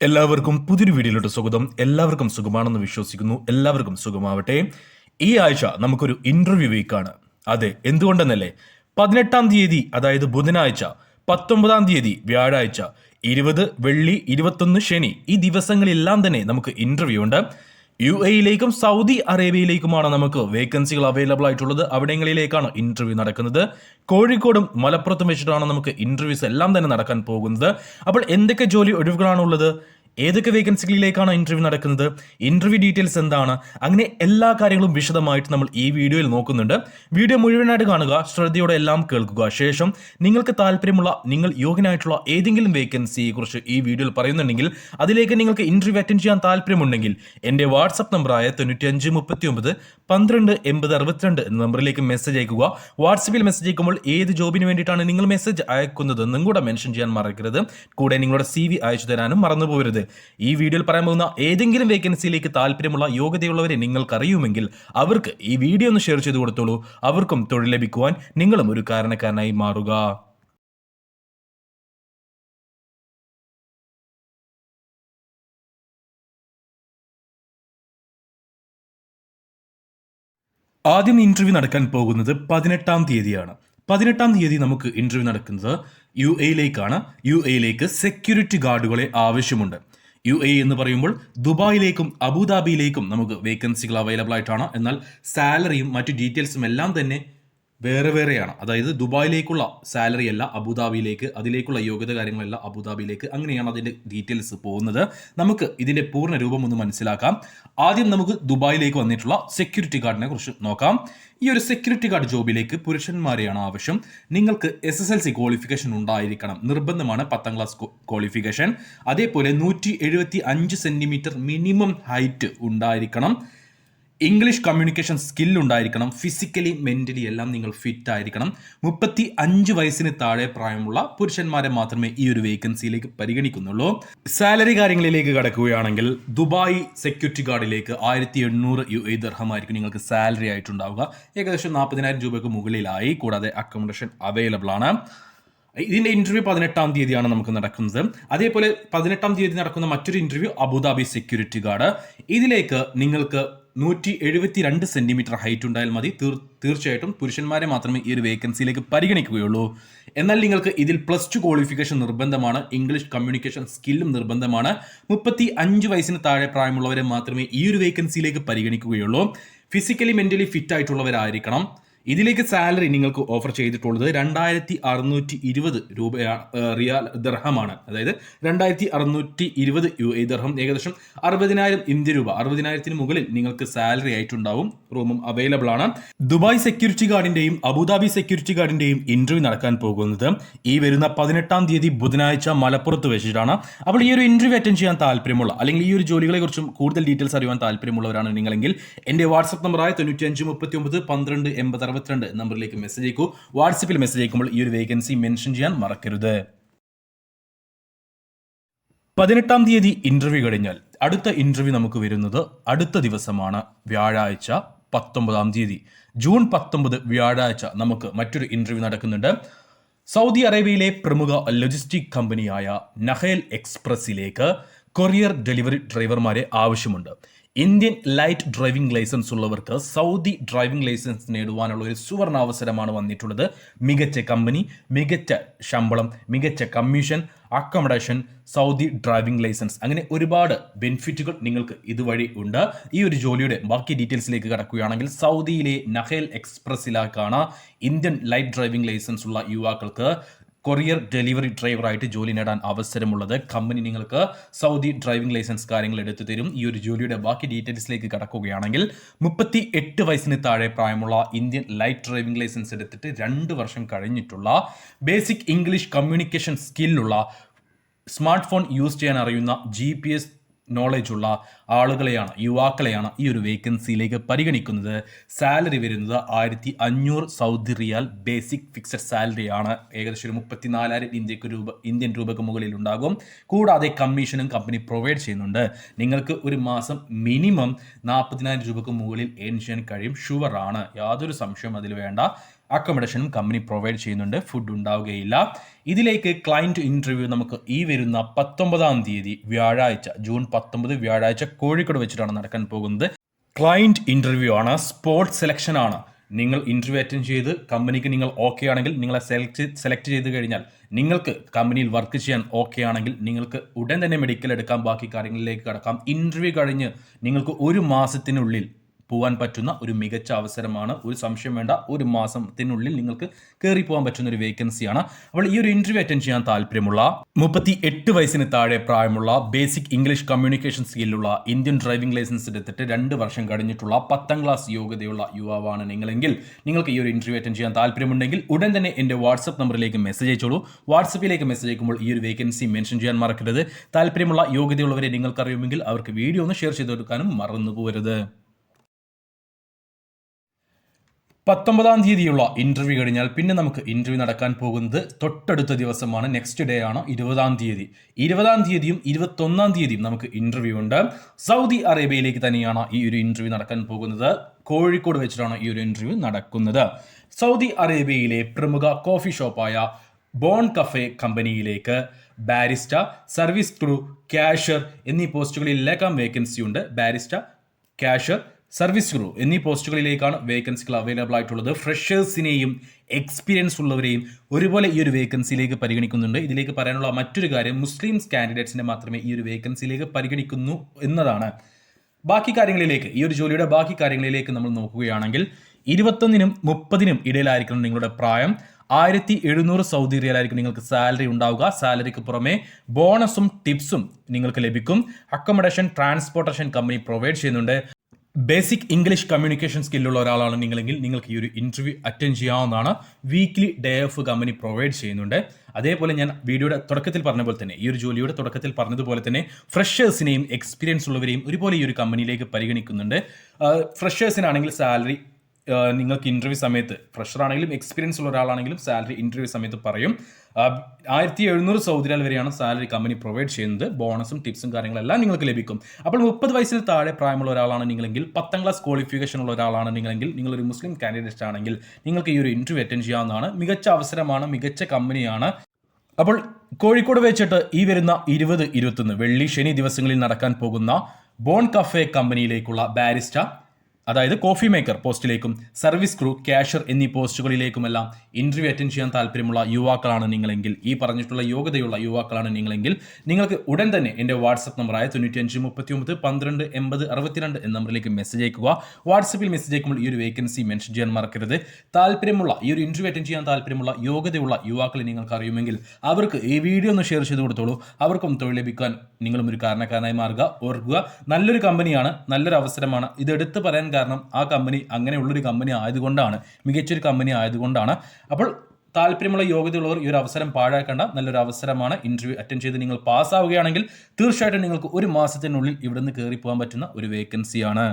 എല്ലാവർക്കും പുതിയൊരു വീഡിയോയിലോട്ട് സ്വാഗതം. എല്ലാവർക്കും സുഖമാണെന്ന് വിശ്വസിക്കുന്നു. എല്ലാവർക്കും സുഖമാവട്ടെ. ഈ ആഴ്ച നമുക്കൊരു ഇന്റർവ്യൂ വീക്കാണ് അതെ എന്തുകൊണ്ടെന്നല്ലേ? പതിനെട്ടാം തീയതി അതായത് ബുധനാഴ്ച പത്തൊമ്പതാം തീയതി വ്യാഴാഴ്ച ഇരുപത് വെള്ളി ഇരുപത്തൊന്ന് ശനി ഈ ദിവസങ്ങളിലെല്ലാം തന്നെ നമുക്ക് ഇന്റർവ്യൂ ഉണ്ട്. യു എയിലേക്കും സൗദി അറേബ്യയിലേക്കുമാണ് നമുക്ക് വേക്കൻസികൾ അവൈലബിൾ ആയിട്ടുള്ളത്. അവിടങ്ങളിലേക്കാണ് ഇന്റർവ്യൂ നടക്കുന്നത്. കോഴിക്കോടും മലപ്പുറത്തും വെച്ചിട്ടാണ് നമുക്ക് ഇന്റർവ്യൂസ് എല്ലാം തന്നെ നടക്കാൻ പോകുന്നത്. അപ്പോൾ എന്തൊക്കെ ജോലി ഒഴിവുകളാണ് ഉള്ളത് ഏതൊക്കെ വേക്കൻസികളിലേക്കാണ് ഇന്റർവ്യൂ നടക്കുന്നത്? ഇന്റർവ്യൂ ഡീറ്റെയിൽസ് എന്താണ്? അങ്ങനെ എല്ലാ കാര്യങ്ങളും വിശദമായിട്ട് നമ്മൾ ഈ വീഡിയോയിൽ നോക്കുന്നുണ്ട്. വീഡിയോ മുഴുവനായിട്ട് കാണുക ശ്രദ്ധയോടെ എല്ലാം കേൾക്കുക. ശേഷം നിങ്ങൾക്ക് താല്പര്യമുള്ള നിങ്ങൾ യോഗ്യനായിട്ടുള്ള ഏതെങ്കിലും വേക്കൻസിയെ കുറിച്ച് ഈ വീഡിയോയിൽ പറയുന്നുണ്ടെങ്കിൽ അതിലേക്ക് നിങ്ങൾക്ക് ഇന്റർവ്യൂ അറ്റൻഡ് ചെയ്യാൻ താല്പര്യമുണ്ടെങ്കിൽ എന്റെ വാട്സപ്പ് നമ്പറായ തൊണ്ണൂറ്റിയഞ്ച് മുപ്പത്തി ഒമ്പത് പന്ത്രണ്ട് എൺപത് അറുപത്തിരണ്ട് എന്ന നമ്പറിലേക്ക് മെസ്സേജ് അയക്കുക. വാട്സപ്പിൽ മെസ്സേജ് അയക്കുമ്പോൾ ഏത് ജോബിന് വേണ്ടിയിട്ടാണ് നിങ്ങൾ മെസ്സേജ് അയക്കുന്നതെന്നും കൂടെ മെൻഷൻ ചെയ്യാൻ മറക്കരുത്. കൂടെ നിങ്ങളുടെ സി വി അയച്ചു തരാനും മറന്നു പോകരുത് ഈ വീഡിയോയിൽ പറയാൻ പോകുന്ന ഏതെങ്കിലും വേക്കൻസിയിലേക്ക് താല്പര്യമുള്ള യോഗ്യതയുള്ളവരെ നിങ്ങൾക്കറിയുമെങ്കിൽ അവർക്ക് ഈ വീഡിയോ ഒന്ന് ഷെയർ ചെയ്ത് കൊടുത്തോളൂ. അവർക്കും തൊഴിൽ ലഭിക്കുവാൻ നിങ്ങളും ഒരു കാരണക്കാരനായി മാറുക. ആദ്യം ഇന്റർവ്യൂ നടക്കാൻ പോകുന്നത് പതിനെട്ടാം തീയതിയാണ്. പതിനെട്ടാം തീയതി നമുക്ക് ഇന്റർവ്യൂ നടക്കുന്നത് യു എയിലേക്കാണ്. യു എയിലേക്ക് സെക്യൂരിറ്റി ഗാർഡുകളെ ആവശ്യമുണ്ട്. യു എ എന്ന് പറയുമ്പോൾ ദുബായിലേക്കും അബുദാബിയിലേക്കും നമുക്ക് വേക്കൻസികൾ അവൈലബിൾ ആയിട്ടാണ്. എന്നാൽ സാലറിയും മറ്റു ഡീറ്റെയിൽസും എല്ലാം തന്നെ വേറെ വേറെയാണ്. അതായത് ദുബായിലേക്കുള്ള സാലറി അല്ല അബുദാബിയിലേക്ക് അതിലേക്കുള്ള യോഗ്യത കാര്യങ്ങളല്ല അബുദാബിയിലേക്ക് അങ്ങനെയാണ് അതിന്റെ ഡീറ്റെയിൽസ് പോകുന്നത്. നമുക്ക് ഇതിന്റെ പൂർണ രൂപം ഒന്ന് മനസ്സിലാക്കാം. ആദ്യം നമുക്ക് ദുബായിലേക്ക് വന്നിട്ടുള്ള സെക്യൂരിറ്റി ഗാർഡിനെ കുറിച്ച് നോക്കാം. ഈ ഒരു സെക്യൂരിറ്റി ഗാർഡ് ജോബിലേക്ക് പുരുഷന്മാരെയാണ് ആവശ്യം. നിങ്ങൾക്ക് S S L C qualification ഉണ്ടായിരിക്കണം. നിർബന്ധമാണ് പത്താം ക്ലാസ് ക്വാളിഫിക്കേഷൻ അതേപോലെ നൂറ്റി എഴുപത്തി അഞ്ച് മിനിമം ഹൈറ്റ് ഉണ്ടായിരിക്കണം. ഇംഗ്ലീഷ് കമ്മ്യൂണിക്കേഷൻ സ്കിൽ ഉണ്ടായിരിക്കണം. ഫിസിക്കലി മെന്റലി എല്ലാം നിങ്ങൾ ഫിറ്റ് ആയിരിക്കണം. മുപ്പത്തി അഞ്ച് വയസ്സിന് താഴെ പ്രായമുള്ള പുരുഷന്മാരെ മാത്രമേ ഈ ഒരു വേക്കൻസിയിലേക്ക് പരിഗണിക്കുന്നുള്ളൂ. സാലറി കാര്യങ്ങളിലേക്ക് കടക്കുകയാണെങ്കിൽ ദുബായ് സെക്യൂരിറ്റി ഗാർഡിലേക്ക് ആയിരത്തി എണ്ണൂറ് യു എ ദർഹമായിരിക്കും നിങ്ങൾക്ക് സാലറി ആയിട്ടുണ്ടാവുക. ഏകദേശം നാൽപ്പതിനായിരം രൂപയ്ക്ക് മുകളിലായി കൂടാതെ അക്കോമഡേഷൻ അവൈലബിൾ ആണ്. ഇതിന്റെ ഇന്റർവ്യൂ പതിനെട്ടാം തീയതിയാണ് നമുക്ക് നടക്കുന്നത്. അതേപോലെ പതിനെട്ടാം തീയതി നടക്കുന്ന മറ്റൊരു ഇന്റർവ്യൂ അബുദാബി സെക്യൂരിറ്റി ഗാർഡ് ഇതിലേക്ക് നിങ്ങൾക്ക് നൂറ്റി എഴുപത്തി രണ്ട് സെന്റിമീറ്റർ ഹൈറ്റ് ഉണ്ടായാൽ മതി. തീർ- തീർച്ചയായിട്ടും പുരുഷന്മാരെ മാത്രമേ ഈ ഒരു വേക്കൻസിയിലേക്ക് പരിഗണിക്കുകയുള്ളൂ. എന്നാൽ നിങ്ങൾക്ക് ഇതിൽ പ്ലസ് ടു ക്വാളിഫിക്കേഷൻ നിർബന്ധമാണ് ഇംഗ്ലീഷ് കമ്മ്യൂണിക്കേഷൻ സ്കില്ലും നിർബന്ധമാണ്. മുപ്പത്തി അഞ്ച് വയസ്സിന് താഴെ പ്രായമുള്ളവരെ മാത്രമേ ഈ ഒരു വേക്കൻസിയിലേക്ക് പരിഗണിക്കുകയുള്ളൂ. ഫിസിക്കലി മെന്റലി ഫിറ്റ് ആയിട്ടുള്ളവരായിരിക്കണം. ഇതിലേക്ക് സാലറി നിങ്ങൾക്ക് ഓഫർ ചെയ്തിട്ടുള്ളത് രണ്ടായിരത്തി അറുന്നൂറ്റി ഇരുപത് രൂപയാണ് റിയാൽ ദർഹമാണ്. അതായത് രണ്ടായിരത്തി അറുന്നൂറ്റി ഇരുപത് യു എ ദർഹം ഏകദേശം അറുപതിനായിരം ഇന്ത്യ രൂപ. അറുപതിനായിരത്തിന് മുകളിൽ നിങ്ങൾക്ക് സാലറി ആയിട്ടുണ്ടാവും. റൂമും അവൈലബിൾ ആണ്. ദുബായ് സെക്യൂരിറ്റി ഗാർഡിന്റെയും അബുദാബി സെക്യൂരിറ്റി ഗാർഡിന്റെയും ഇന്റർവ്യൂ നടക്കാൻ പോകുന്നത് ഈ വരുന്ന പതിനെട്ടാം തീയതി ബുധനാഴ്ച മലപ്പുറത്ത് വെച്ചിട്ടാണ്. അപ്പോൾ ഈ ഒരു ഇന്റർവ്യൂ അറ്റൻഡ് ചെയ്യാൻ താല്പര്യമുള്ള അല്ലെങ്കിൽ ഈ ഒരു ജോലികളെ കുറിച്ചും കൂടുതൽ ഡീറ്റെയിൽസ് അറിയാൻ താല്പര്യമുള്ളവരാണ് നിങ്ങളെങ്കിൽ എന്റെ വാട്സ്ആപ്പ് നമ്പറായ തൊണ്ണൂറ്റി അഞ്ച് മുപ്പത്തി ഒമ്പത് പന്ത്രണ്ട് എൺപത് അറുപത്തിരണ്ട് നമ്പറിലേക്ക് മെസ്സേജ് അയക്കൂ. വാട്സപ്പിൽ മെസ്സേജ് അയക്കുമ്പോൾ ഈ ഒരു വേക്കൻസി മെൻഷൻ ചെയ്യാൻ മറക്കരുത്. പതിനെട്ടാം തീയതി ഇന്റർവ്യൂ കഴിഞ്ഞാൽ അടുത്ത ഇന്റർവ്യൂ നമുക്ക് വരുന്നത് അടുത്ത ദിവസമാണ്. വ്യാഴാഴ്ച പത്തൊമ്പതാം തീയതി. ജൂൺ പത്തൊമ്പത് വ്യാഴാഴ്ച നമുക്ക് മറ്റൊരു ഇന്റർവ്യൂ നടക്കുന്നുണ്ട്. സൗദി അറേബ്യയിലെ പ്രമുഖ ലോജിസ്റ്റിക് കമ്പനിയായ നഹേൽ എക്സ്പ്രസിലേക്ക് കൊറിയർ ഡെലിവറി ഡ്രൈവർമാരെ ആവശ്യമുണ്ട്. ഇന്ത്യൻ ലൈറ്റ് ഡ്രൈവിംഗ് ലൈസൻസ് ഉള്ളവർക്ക് സൗദി ഡ്രൈവിംഗ് ലൈസൻസ് നേടുവാനുള്ള ഒരു സുവർണ അവസരമാണ് വന്നിട്ടുള്ളത്. മികച്ച കമ്പനി മികച്ച ശമ്പളം മികച്ച commission accommodation Saudi driving licence. അങ്ങനെ ഒരുപാട് ബെനിഫിറ്റുകൾ നിങ്ങൾക്ക് ഇതുവഴി ഉണ്ട്. ഈ ഒരു ജോലിയുടെ ബാക്കി ഡീറ്റെയിൽസിലേക്ക് കടക്കുകയാണെങ്കിൽ സൗദിയിലെ നഹേൽ എക്സ്പ്രസ്സിലാക്കാണ് ഇന്ത്യൻ ലൈറ്റ് ഡ്രൈവിംഗ് ലൈസൻസ് ഉള്ള യുവാക്കൾക്ക് കൊറിയർ ഡെലിവറി ഡ്രൈവറായിട്ട് ജോലി നേടാൻ അവസരമുള്ളത്. കമ്പനി നിങ്ങൾക്ക് സൗദി ഡ്രൈവിംഗ് ലൈസൻസ് കാര്യങ്ങൾ എടുത്തു തരും. ഈ ഒരു ജോലിയുടെ ബാക്കി ഡീറ്റെയിൽസിലേക്ക് കടക്കുകയാണെങ്കിൽ മുപ്പത്തി എട്ട് വയസ്സിന് താഴെ പ്രായമുള്ള ഇന്ത്യൻ ലൈറ്റ് ഡ്രൈവിംഗ് ലൈസൻസ് എടുത്തിട്ട് രണ്ട് വർഷം കഴിഞ്ഞിട്ടുള്ള ബേസിക് ഇംഗ്ലീഷ് കമ്മ്യൂണിക്കേഷൻ സ്കില്ലുള്ള സ്മാർട്ട് ഫോൺ യൂസ് ചെയ്യാൻ അറിയുന്ന ജി പി എസ് നോളജ് ഉള്ള ആളുകളെയാണ് യുവാക്കളെയാണ് ഈ ഒരു വേക്കൻസിയിലേക്ക് പരിഗണിക്കുന്നത്. സാലറി വരുന്നത് ആയിരത്തി അഞ്ഞൂറ് Saudi riyal basic fixed salary ആണ്. ഏകദേശം ഒരു മുപ്പത്തിനാലായിരം ഇന്ത്യയ്ക്ക് രൂപ ഇന്ത്യൻ രൂപയ്ക്ക് മുകളിൽ ഉണ്ടാകും. കൂടാതെ കമ്മീഷനും കമ്പനി പ്രൊവൈഡ് ചെയ്യുന്നുണ്ട്. നിങ്ങൾക്ക് ഒരു മാസം മിനിമം നാൽപ്പത്തിനായിരം രൂപയ്ക്ക് മുകളിൽ ഏൺ ചെയ്യാൻ കഴിയും. ഷുവറാണ് യാതൊരു സംശയവും അതിൽ വേണ്ട. അക്കോമഡേഷനും കമ്പനി പ്രൊവൈഡ് ചെയ്യുന്നുണ്ട്. ഫുഡ് ഉണ്ടാവുകയില്ല. ഇതിലേക്ക് ക്ലയന്റ് ഇന്റർവ്യൂ നമുക്ക് ഈ വരുന്ന പത്തൊമ്പതാം തീയതി വ്യാഴാഴ്ച ജൂൺ പത്തൊമ്പത് വ്യാഴാഴ്ച കോഴിക്കോട് വെച്ചിട്ടാണ് നടക്കാൻ പോകുന്നത്. ക്ലയന്റ് ഇന്റർവ്യൂ ആണ് സ്പോർട്സ് സെലക്ഷൻ ആണ്. നിങ്ങൾ ഇന്റർവ്യൂ അറ്റൻഡ് ചെയ്ത് കമ്പനിക്ക് നിങ്ങൾ ഓക്കെ ആണെങ്കിൽ നിങ്ങളെ സെലക്ട് സെലക്ട് ചെയ്ത് കഴിഞ്ഞാൽ നിങ്ങൾക്ക് കമ്പനിയിൽ വർക്ക് ചെയ്യാൻ ഓക്കെ ആണെങ്കിൽ നിങ്ങൾക്ക് ഉടൻ തന്നെ മെഡിക്കൽ എടുക്കാം ബാക്കി കാര്യങ്ങളിലേക്ക് കടക്കാം. ഇന്റർവ്യൂ കഴിഞ്ഞ് നിങ്ങൾക്ക് ഒരു മാസത്തിനുള്ളിൽ പോകാൻ പറ്റുന്ന ഒരു മികച്ച അവസരമാണ്. ഒരു സംശയം വേണ്ട ഒരു മാസത്തിനുള്ളിൽ നിങ്ങൾക്ക് കയറി പോകാൻ പറ്റുന്ന ഒരു വേക്കൻസിയാണ്. അപ്പോൾ ഈ ഒരു ഇന്റർവ്യൂ അറ്റൻഡ് ചെയ്യാൻ താല്പര്യമുള്ള മുപ്പത്തി എട്ട് വയസ്സിന് താഴെ പ്രായമുള്ള ബേസിക് ഇംഗ്ലീഷ് കമ്മ്യൂണിക്കേഷൻ സ്കില്ലുള്ള ഇന്ത്യൻ ഡ്രൈവിംഗ് ലൈസൻസ് എടുത്തിട്ട് രണ്ട് വർഷം കഴിഞ്ഞിട്ടുള്ള പത്താം ക്ലാസ് യോഗ്യതയുള്ള യുവാവാണ് നിങ്ങളെങ്കിൽ നിങ്ങൾക്ക് ഈ ഒരു ഇന്റർവ്യൂ അറ്റൻഡ് ചെയ്യാൻ താല്പര്യമുണ്ടെങ്കിൽ ഉടൻ തന്നെ എന്റെ വാട്സപ്പ് നമ്പറിലേക്ക് മെസ്സേജ് അയച്ചോളൂ. വാട്സപ്പിലേക്ക് മെസ്സേജ് അയക്കുമ്പോൾ ഈ ഒരു വേക്കൻസി മെൻഷൻ ചെയ്യാൻ മറക്കരുത്. താല്പര്യമുള്ള യോഗ്യതയുള്ളവരെ നിങ്ങൾക്കറിയുമെങ്കിൽ അവർക്ക് വീഡിയോ ഒന്ന് ഷെയർ ചെയ്ത് കൊടുക്കാനും മറന്നു പോകരുത് പത്തൊമ്പതാം തീയതിയുള്ള ഇന്റർവ്യൂ കഴിഞ്ഞാൽ പിന്നെ നമുക്ക് ഇന്റർവ്യൂ നടക്കാൻ പോകുന്നത് തൊട്ടടുത്ത ദിവസമാണ്. നെക്സ്റ്റ് ഡേ ആണ് ഇരുപതാം തീയതി. ഇരുപതാം തീയതിയും ഇരുപത്തൊന്നാം തീയതിയും നമുക്ക് ഇന്റർവ്യൂ ഉണ്ട്. സൗദി അറേബ്യയിലേക്ക് തന്നെയാണ് ഈ ഒരു ഇന്റർവ്യൂ നടക്കാൻ പോകുന്നത്. കോഴിക്കോട് വെച്ചിട്ടാണ് ഈ ഒരു ഇന്റർവ്യൂ നടക്കുന്നത്. സൗദി അറേബ്യയിലെ പ്രമുഖ കോഫി ഷോപ്പായ ബോൺ കഫേ കമ്പനിയിലേക്ക് ബാരിസ്റ്റ സർവീസ് ക്രൂ ക്യാഷർ എന്നീ പോസ്റ്റുകളിലെല്ലാം വേക്കൻസി ഉണ്ട്. ബാരിസ്റ്റ ക്യാഷർ സർവീസ് ഗുരു എന്നീ പോസ്റ്റുകളിലേക്കാണ് വേക്കൻസികൾ അവൈലബിൾ ആയിട്ടുള്ളത്. ഫ്രഷേഴ്സിനെയും എക്സ്പീരിയൻസ് ഉള്ളവരെയും ഒരുപോലെ ഈ ഒരു വേക്കൻസിയിലേക്ക് പരിഗണിക്കുന്നുണ്ട്. ഇതിലേക്ക് പറയാനുള്ള മറ്റൊരു കാര്യം മുസ്ലിംസ് കാൻഡിഡേറ്റ്സിനെ മാത്രമേ ഈ ഒരു വേക്കൻസിയിലേക്ക് പരിഗണിക്കുന്നു എന്നതാണ്. ബാക്കി കാര്യങ്ങളിലേക്ക് ഈ ഒരു ജോലിയുടെ ബാക്കി കാര്യങ്ങളിലേക്ക് നമ്മൾ നോക്കുകയാണെങ്കിൽ ഇരുപത്തൊന്നിനും മുപ്പതിനും ഇടയിലായിരിക്കണം നിങ്ങളുടെ പ്രായം. ആയിരത്തി എഴുന്നൂറ് സൗദി റിയലായിരിക്കും നിങ്ങൾക്ക് സാലറി ഉണ്ടാവുക. സാലറിക്ക് പുറമെ ബോണസും ടിപ്സും നിങ്ങൾക്ക് ലഭിക്കും. അക്കോമഡേഷൻ ട്രാൻസ്പോർട്ടേഷൻ കമ്പനി പ്രൊവൈഡ് ചെയ്യുന്നുണ്ട്. ബേസിക് ഇംഗ്ലീഷ് കമ്മ്യൂണിക്കേഷൻ സ്കില്ലുള്ള ഒരാളാണ് നിങ്ങളെങ്കിൽ നിങ്ങൾക്ക് ഈ ഒരു ഇന്റർവ്യൂ അറ്റൻഡ് ചെയ്യാവുന്നതാണ്. Weekly day off company provide ചെയ്യുന്നുണ്ട്. അതേപോലെ ഞാൻ വീഡിയോയുടെ തുടക്കത്തിൽ പറഞ്ഞ പോലെ തന്നെ ഈ ഒരു ജോലിയുടെ തുടക്കത്തിൽ പറഞ്ഞതുപോലെ തന്നെ ഫ്രഷേഴ്സിനെയും എക്സ്പീരിയൻസ് ഉള്ളവരെയും ഒരുപോലെ ഈ ഒരു കമ്പനിയിലേക്ക് പരിഗണിക്കുന്നുണ്ട്. ഫ്രഷേഴ്സിനാണെങ്കിൽ സാലറി നിങ്ങൾക്ക് ഇന്റർവ്യൂ സമയത്ത് ഫ്രഷർ ആണെങ്കിലും എക്സ്പീരിയൻസ് ഉള്ള ഒരാളാണെങ്കിലും സാലറി ഇന്റർവ്യൂ സമയത്ത് പറയും. ആയിരത്തി എഴുന്നൂറ് സൗദി റിയാൽ വരെയാണ് സാലറി കമ്പനി പ്രൊവൈഡ് ചെയ്യുന്നത്. ബോണസും ടിപ്സും കാര്യങ്ങളെല്ലാം നിങ്ങൾക്ക് ലഭിക്കും. അപ്പോൾ മുപ്പത് വയസ്സിൽ താഴെ പ്രായമുള്ള ഒരാളാണ് നിങ്ങളെങ്കിൽ പത്താം ക്ലാസ് ക്വാളിഫിക്കേഷൻ ഉള്ള ഒരാളാണ് നിങ്ങളെങ്കിൽ നിങ്ങളൊരു മുസ്ലിം കാൻഡിഡേറ്റ് ആണെങ്കിൽ നിങ്ങൾക്ക് ഈ ഒരു ഇന്റർവ്യൂ അറ്റൻഡ് ചെയ്യാവുന്നതാണ്. മികച്ച അവസരമാണ് മികച്ച കമ്പനിയാണ് അപ്പോൾ കോഴിക്കോട് വെച്ചിട്ട് ഈ വരുന്ന ഇരുപത് ഇരുപത്തൊന്ന് വെള്ളി ശനി ദിവസങ്ങളിൽ നടക്കാൻ പോകുന്ന ബോൺ കഫേ കമ്പനിയിലേക്കുള്ള ബാരിസ്റ്റ അതായത് കോഫി മേക്കർ പോസ്റ്റിലേക്കും സർവീസ് ക്രൂ ക്യാഷർ എന്നീ പോസ്റ്റുകളിലേക്കുമെല്ലാം ഇന്റർവ്യൂ അറ്റൻഡ് ചെയ്യാൻ താല്പര്യമുള്ള യുവാക്കളാണ് നിങ്ങളെങ്കിൽ. ഈ പറഞ്ഞിട്ടുള്ള യോഗ്യതയുള്ള യുവാക്കളാണ് നിങ്ങളെങ്കിൽ. നിങ്ങൾക്ക് ഉടൻ തന്നെ എന്റെ വാട്സപ്പ് നമ്പറായ തൊണ്ണൂറ്റി അഞ്ച് മുപ്പത്തി ഒമ്പത് പന്ത്രണ്ട് എൺപത് അറുപത്തിരണ്ട് എന്ന നമ്പറിലേക്ക് മെസ്സേജ് അയക്കുക. വാട്സപ്പിൽ മെസ്സേജ് അയക്കുമ്പോൾ ഈ ഒരു വേക്കൻസി മെൻഷൻ ചെയ്യാൻ മറക്കരുത്. താല്പര്യമുള്ള ഈ ഒരു ഇന്റർവ്യൂ അറ്റൻഡ് ചെയ്യാൻ താല്പര്യമുള്ള യോഗ്യതയുള്ള യുവാക്കളെ നിങ്ങൾക്ക് അറിയുമെങ്കിൽ അവർക്ക് ഈ വീഡിയോ ഒന്ന് ഷെയർ ചെയ്ത് കൊടുത്തോളൂ. അവർക്കും തൊഴിൽ ലഭിക്കാൻ നിങ്ങളും ഒരു കാരണക്കാരനായി മാറുക. ഓർക്കുക നല്ലൊരു കമ്പനിയാണ് നല്ലൊരു അവസരമാണ്. ഇത് എടുത്തു പറയാൻ കാരണം ആ കമ്പനി അങ്ങനെയുള്ളൊരു കമ്പനി ആയതുകൊണ്ടാണ് മികച്ചൊരു കമ്പനി ആയതുകൊണ്ടാണ്. അപ്പോൾ താല്പര്യമുള്ള യോഗ്യതയുള്ളവർ ഈ ഒരു അവസരം പാഴാക്കേണ്ട നല്ലൊരു അവസരമാണ് ഇന്റർവ്യൂ അറ്റൻഡ് ചെയ്ത് നിങ്ങൾ പാസ്സാവുകയാണെങ്കിൽ തീർച്ചയായിട്ടും നിങ്ങൾക്ക് ഒരു മാസത്തിനുള്ളിൽ ഇവിടുന്ന് കയറി പോകാൻ പറ്റുന്ന ഒരു വേക്കൻസിയാണ്